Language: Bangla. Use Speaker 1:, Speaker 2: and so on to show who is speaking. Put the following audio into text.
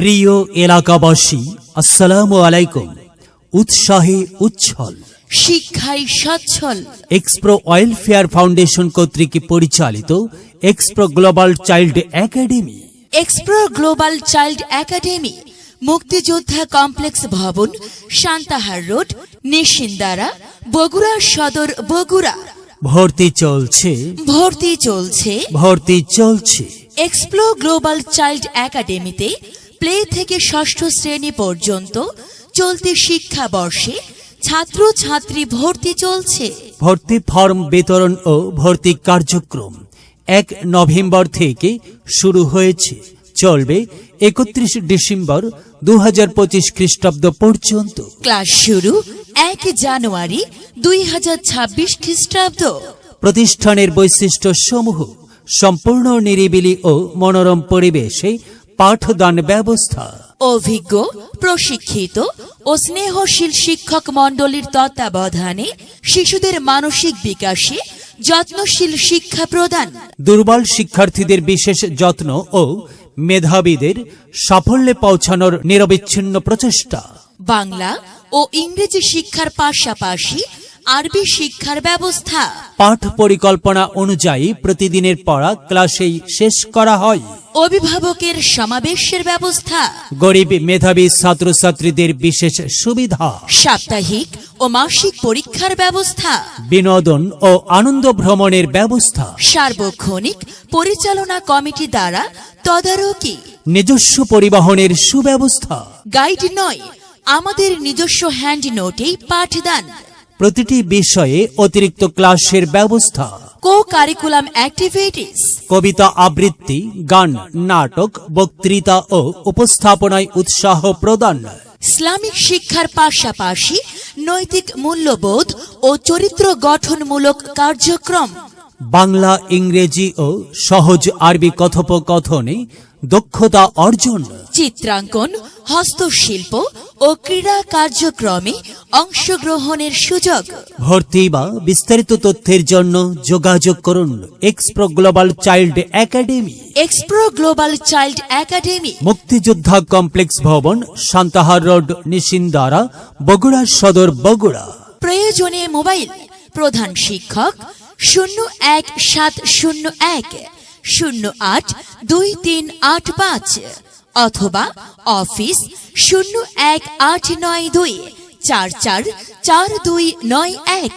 Speaker 1: প্রিয় এলাকাবাসী আসসালামু আলাইকুম। উৎসাহে উচ্ছল।
Speaker 2: শিক্ষায় সচ্ছল।
Speaker 1: এক্সপ্রো অয়েল ফেয়ার ফাউন্ডেশন কর্তৃক পরিচালিত Explore Global Child Academy.
Speaker 2: Explore Global Child Academy মুক্তিযোদ্ধা কমপ্লেক্স ভবন সান্তাহার রোড নিশিন্দারা বগুড়া সদর বগুড়া।
Speaker 1: ভর্তি চলছে।
Speaker 2: ভর্তি চলছে।
Speaker 1: ভর্তি চলছে।
Speaker 2: এক্সপ্লো গ্লোবাল চাইল্ড একাডেমিতে প্লে থেকে ষষ্ঠ শ্রেণি পর্যন্ত চলতি শিক্ষাবর্ষে ছাত্র ছাত্রী ভর্তি চলছে।
Speaker 1: ভর্তি ফর্ম বিতরণ ও ভর্তি কার্যক্রম এক নভেম্বর থেকে শুরু হয়েছে। চলবে একত্রিশ ডিসেম্বর দু হাজার পঁচিশ খ্রিস্টাব্দ পর্যন্ত।
Speaker 2: ক্লাস শুরু এক জানুয়ারি দুই হাজার ছাব্বিশ খ্রিস্টাব্দ।
Speaker 1: প্রতিষ্ঠানের বৈশিষ্ট্য সমূহ সম্পূর্ণ নিরিবিলি ও মনোরম পরিবেশে পাঠদান ব্যবস্থা।
Speaker 2: অভিজ্ঞ প্রশিক্ষিত ও স্নেহশীল শিক্ষক মণ্ডলীর তত্ত্বাবধানে শিশুদের মানসিক বিকাশে যত্নশীল শিক্ষা প্রদান।
Speaker 1: দুর্বল শিক্ষার্থীদের বিশেষ যত্ন ও মেধাবীদের সাফল্যে পৌঁছানোর নিরবিচ্ছিন্ন প্রচেষ্টা।
Speaker 2: বাংলা ও ইংরেজি শিক্ষার পাশাপাশি আরবি শিক্ষার ব্যবস্থা।
Speaker 1: পাঠ পরিকল্পনা অনুযায়ী প্রতিদিনের পড়া ক্লাসেই শেষ করা হয়।
Speaker 2: অভিভাবকের সমাবেশের ব্যবস্থা।
Speaker 1: গরিব মেধাবী ছাত্রছাত্রীদের বিশেষ সুবিধা।
Speaker 2: সাপ্তাহিক ও মাসিক পরীক্ষার ব্যবস্থা।
Speaker 1: বিনোদন ও আনন্দ ভ্রমণের ব্যবস্থা।
Speaker 2: সার্বক্ষণিক পরিচালনা কমিটি দ্বারা তদারকি।
Speaker 1: নিজস্ব পরিবহনের সুব্যবস্থা।
Speaker 2: গাইড নয় আমাদের নিজস্ব হ্যান্ড নোটেই পাঠদান।
Speaker 1: প্রতিটি বিষয়ে অতিরিক্ত ক্লাসের ব্যবস্থা।
Speaker 2: কো কারিকুলাম অ্যাক্টিভিটিস
Speaker 1: কবিতা আবৃত্তি গান নাটক বক্তৃতা ও উপস্থাপনায় উৎসাহ প্রদান।
Speaker 2: ইসলামিক শিক্ষার পাশাপাশি নৈতিক মূল্যবোধ ও চরিত্র গঠনমূলক কার্যক্রম।
Speaker 1: বাংলা ইংরেজি ও সহজ আরবি কথোপকথনে দক্ষতা অর্জন।
Speaker 2: চিত্রাঙ্কন হস্তশিল্প ও ক্রীড়া কার্যক্রমে অংশগ্রহণের সুযোগ।
Speaker 1: ভর্তি বা বিস্তারিত তথ্যের জন্য যোগাযোগ করুন Explore Global Child Academy.
Speaker 2: Explore Global Child Academy.
Speaker 1: মুক্তিযোদ্ধা কমপ্লেক্স ভবন সান্তাহার রোড নিশিন্দারা বগুড়া সদর বগুড়া।
Speaker 2: প্রয়োজনে মোবাইল প্রধান শিক্ষক শূন্য এক সাত শূন্য এক শূন্য আট দুই তিন আট পাঁচ অথবা অফিস শূন্য এক আট নয় দুই চার চার চার দুই নয় এক।